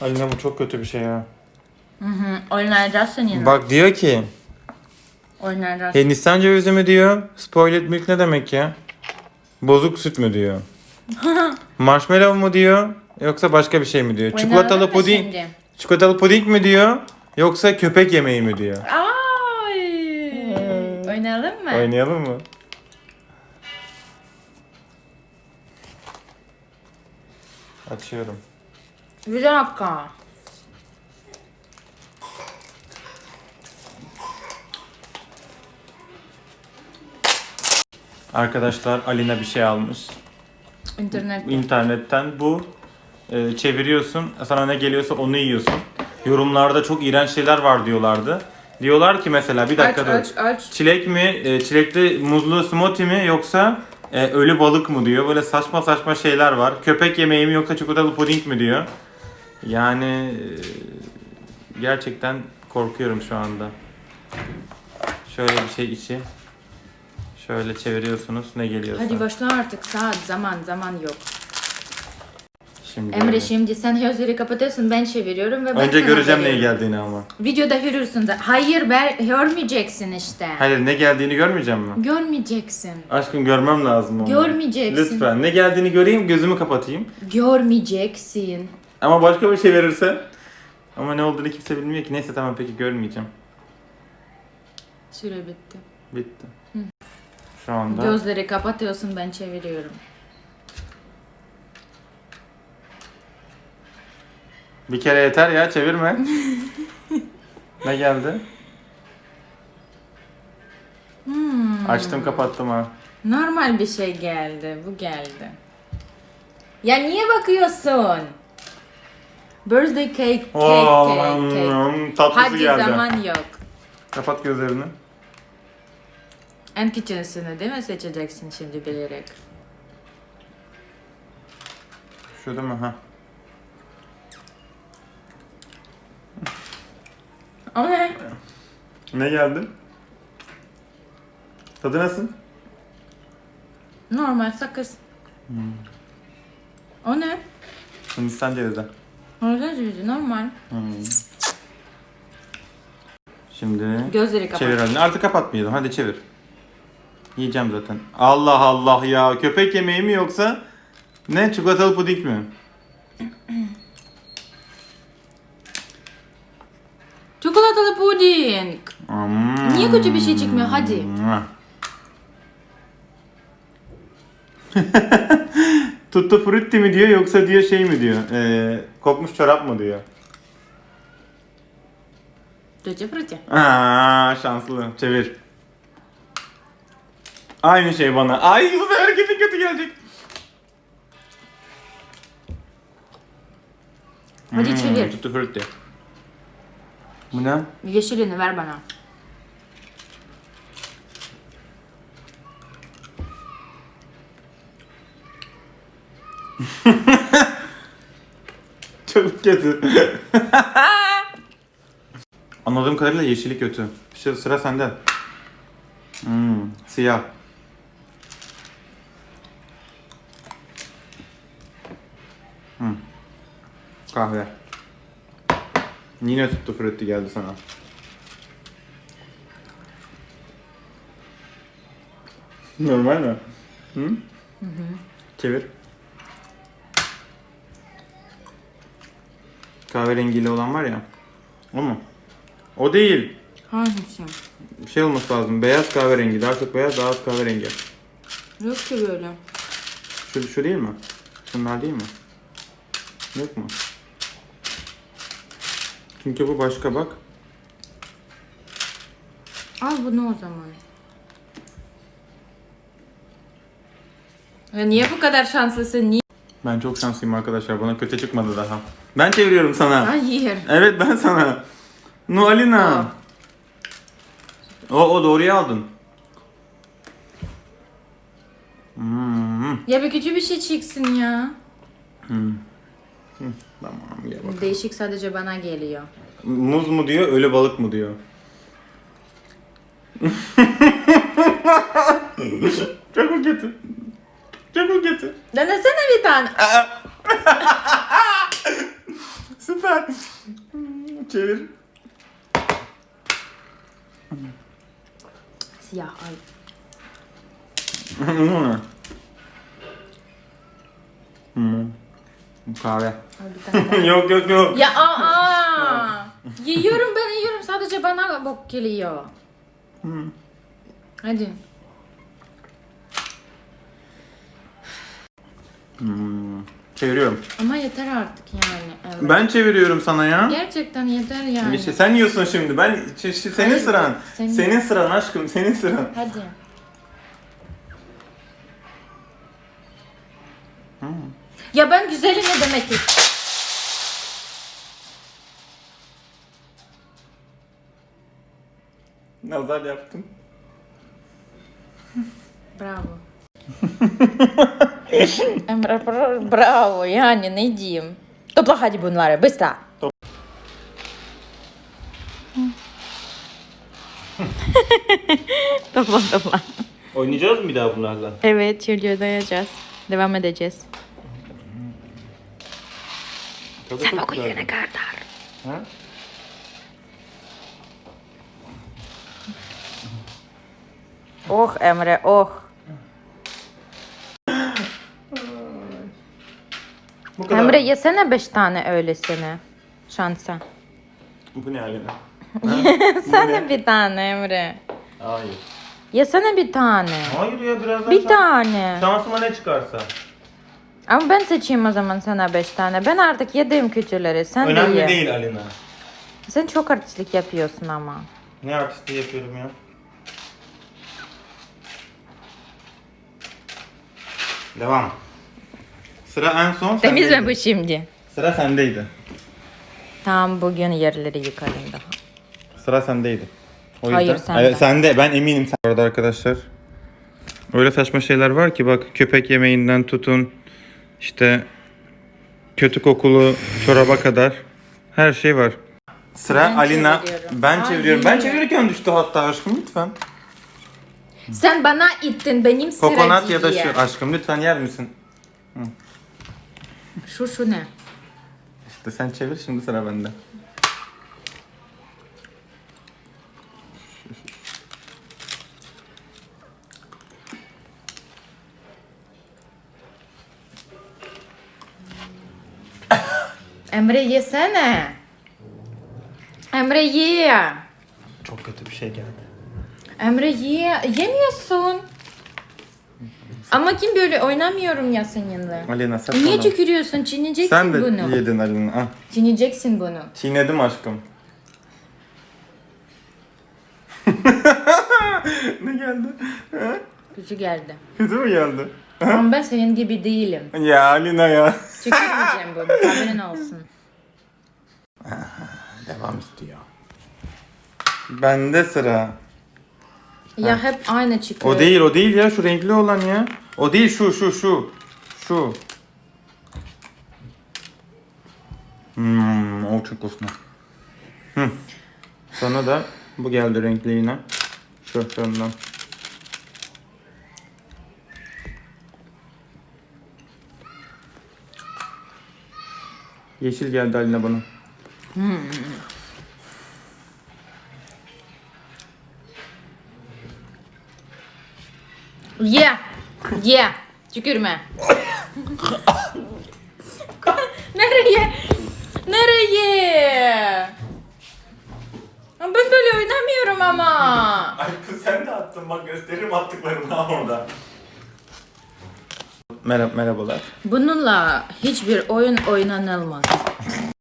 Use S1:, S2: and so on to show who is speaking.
S1: Alina bu çok kötü bir şey ya.
S2: Hı hı. Oynayacaksın yine.
S1: Bak diyor ki
S2: Oynayacaksın.
S1: Hindistan cevizi mi diyor? Spoiled milk ne demek ya? Bozuk süt mü diyor? Marshmallow mu diyor? Yoksa başka bir şey mi diyor?
S2: Oynayalım
S1: Çikolatalı
S2: mı
S1: puding.
S2: şimdi?
S1: Çikolatalı puding mi diyor? Yoksa köpek yemeği mi diyor?
S2: Ay. Oynayalım mı?
S1: Oynayalım mı? Açıyorum.
S2: Bir dakika.
S1: Arkadaşlar Alina bir şey almış.
S2: İnternet.
S1: internetten bu e, çeviriyorsun sana ne geliyorsa onu yiyorsun. Yorumlarda çok iğrenç şeyler var diyorlardı. Diyorlar ki mesela bir dakika
S2: aç,
S1: dur.
S2: aç aç.
S1: Çilek mi, e, çilekli muzlu smoothie mi yoksa e, ölü balık mı diyor. Böyle saçma saçma şeyler var. Köpek yemeği mi yoksa çikolatalı puding mi diyor. Yani e, gerçekten korkuyorum şu anda. Şöyle bir şey içi. Şöyle çeviriyorsunuz ne geliyorsa.
S2: Hadi başla artık saat zaman zaman yok.
S1: Şimdi
S2: Emre şimdi sen gözleri kapatıyorsun ben çeviriyorum ve ben
S1: Önce
S2: sana
S1: göreceğim neye
S2: veriyorum.
S1: geldiğini ama.
S2: Videoda görürsün de. Hayır ver, görmeyeceksin işte.
S1: Hayır ne geldiğini görmeyeceğim mi?
S2: Görmeyeceksin.
S1: Aşkım görmem lazım onu.
S2: Görmeyeceksin.
S1: Lütfen ne geldiğini göreyim gözümü kapatayım.
S2: Görmeyeceksin.
S1: Ama başka bir şey verirse. Ama ne olduğunu kimse bilmiyor ki. Neyse tamam peki görmeyeceğim.
S2: Süre bitti.
S1: Bitti. Şu anda.
S2: Gözleri kapatıyorsun ben çeviriyorum.
S1: Bir kere yeter ya çevirme. ne geldi?
S2: Hmm.
S1: Açtım kapattım ha.
S2: Normal bir şey geldi. Bu geldi. Ya niye bakıyorsun? Birthday cake, cake,
S1: Oo,
S2: cake, cake.
S1: hmm, tatlısı
S2: Hadi
S1: geldi.
S2: zaman yok.
S1: Kapat gözlerini.
S2: En küçüğünü değil mi seçeceksin şimdi bilerek?
S1: Şu değil mi? Ha.
S2: O ne?
S1: Ne geldi? Tadı nasıl?
S2: Normal sakız.
S1: Hmm.
S2: O ne?
S1: Hindistan cevizi.
S2: Orada yüzü normal.
S1: Hmm. Şimdi
S2: Gözleri kapat.
S1: çevir hadi. Artık kapatmayalım. Hadi çevir. Yiyeceğim zaten. Allah Allah ya. Köpek yemeği mi yoksa ne? Çikolatalı puding mi?
S2: Çikolatalı puding.
S1: Hmm.
S2: Niye kötü bir şey çıkmıyor? Hadi.
S1: Tuttu frutti mi diyor yoksa diyor şey mi diyor? Ee, kokmuş çorap mı diyor?
S2: Tutti frutti.
S1: Aa, şanslı. Çevir. Aynı şey bana. Ay bu sefer kesin kötü gelecek.
S2: Hadi çevir.
S1: Tuttu frutti. Bu ne?
S2: Yeşilini ver bana.
S1: Çok kötü. Anladığım kadarıyla yeşili kötü. Şu sıra sende. Hmm, siyah. Hmm. Kahve. Yine tuttu frutti geldi sana. Normal mi? Hı? Çevir. Kahverengiyle olan var ya. O mu? O değil.
S2: Hangisi?
S1: Bir şey olması lazım. Beyaz kahverengi. Daha çok beyaz, daha az kahverengi.
S2: Yok ki böyle.
S1: Şu, şu değil mi? Şunlar değil mi? Yok mu? Çünkü bu başka bak.
S2: Al bunu o zaman. Ya niye bu kadar şanslısın? Niye?
S1: Ben çok şanslıyım arkadaşlar. Bana kötü çıkmadı daha. Ben çeviriyorum sana.
S2: Hayır.
S1: Evet ben sana. Nualina. O, o doğruyu aldın. Hmm.
S2: Ya bir kötü bir şey çıksın ya.
S1: Hmm. Hı, Tamam gel bak.
S2: Değişik sadece bana geliyor.
S1: Muz mu diyor, ölü balık mı diyor. Çok kötü? Çok kötü?
S2: Denesene bir tane.
S1: Lütfen. Çevir.
S2: Siyah ay.
S1: Hmm. Kahve. Yok yok yok.
S2: ya aa! yiyorum ben yiyorum sadece bana bok geliyor.
S1: Hmm.
S2: Hadi.
S1: Hmm. Çeviriyorum.
S2: Ama yeter artık yani. Evet.
S1: Ben çeviriyorum sana ya.
S2: Gerçekten yeter yani.
S1: Bir şey, sen yiyorsun şimdi. Ben ş- ş- senin
S2: Hayır,
S1: sıran.
S2: senin-
S1: Senin sıran aşkım, senin sıran.
S2: Hadi.
S1: Hmm.
S2: Ya ben güzeli ne demek ki?
S1: Nazar yaptım.
S2: Bravo. Emre bra- bravo yani ne diyeyim. Topla hadi bunları bыстро. topla topla.
S1: Oynayacağız mı bir daha bunlarla?
S2: Evet şimdi oynayacağız. Devam edeceğiz. Sen okuyana kadar.
S1: Ha?
S2: Oh Emre oh.
S1: Bu kadar.
S2: Emre yesene beş tane öylesine. Şansa.
S1: Bu ne Alena?
S2: Yesene bir tane Emre.
S1: Hayır.
S2: Yesene bir tane.
S1: Hayır ya birazdan
S2: Bir
S1: şans-
S2: tane.
S1: Şansıma ne çıkarsa.
S2: Ama ben seçeyim o zaman sana beş tane. Ben artık yedim küçüleri. Sen de
S1: Önemli
S2: ye.
S1: değil Alena.
S2: Sen çok artistlik yapıyorsun ama.
S1: Ne artistliği yapıyorum ya? Devam. Sıra en son
S2: Temiz mi bu şimdi?
S1: Sıra sendeydi.
S2: Tamam bugün yerleri yıkarım daha.
S1: Sıra sendeydi. O
S2: Hayır,
S1: yüzden-
S2: sende.
S1: Evet, sende. Ben eminim. Sen... Bu arada arkadaşlar. Öyle saçma şeyler var ki bak köpek yemeğinden tutun işte kötü kokulu çoraba kadar her şey var. Sıra
S2: Ben
S1: Alina.
S2: çeviriyorum.
S1: Ben çeviriyorum. Ben çevirirken düştü hatta aşkım lütfen.
S2: Sen bana ittin benim sıra
S1: Kokonat ya da
S2: diye.
S1: şu aşkım lütfen yer misin?
S2: Şu şu ne?
S1: İşte sen çevir şimdi sıra bende.
S2: Emre yesene. Emre ye.
S1: Çok kötü bir şey geldi.
S2: Emre ye. Yemiyorsun. Ama kim böyle oynamıyorum ya seninle.
S1: Alina sen
S2: Niye
S1: sonra-
S2: tükürüyorsun? Çiğneyeceksin
S1: Sen de
S2: bunu.
S1: yedin Alina. Ah,
S2: Çiğneyeceksin bunu.
S1: çiğnedim aşkım. ne geldi? Ha?
S2: Kötü geldi.
S1: Kötü mü geldi?
S2: Ama ben senin gibi değilim.
S1: Ya Alina ya.
S2: Tükürmeyeceğim bunu. Haberin olsun.
S1: Devam istiyor. Bende sıra.
S2: Ya hep aynı çıkıyor.
S1: O değil o değil ya şu renkli olan ya. O değil şu şu şu. Şu. Hmm, o çok hoşuma. Hı. Sana da bu geldi renkli yine. Şu şundan. Yeşil geldi haline bana.
S2: Ye. Ye. Tükürme. Nereye? Nereye? Ben böyle oynamıyorum ama.
S1: Ay kız sen de attın bak gösteririm attıklarını ha orada. Merhaba, merhabalar.
S2: Bununla hiçbir oyun oynanılmaz.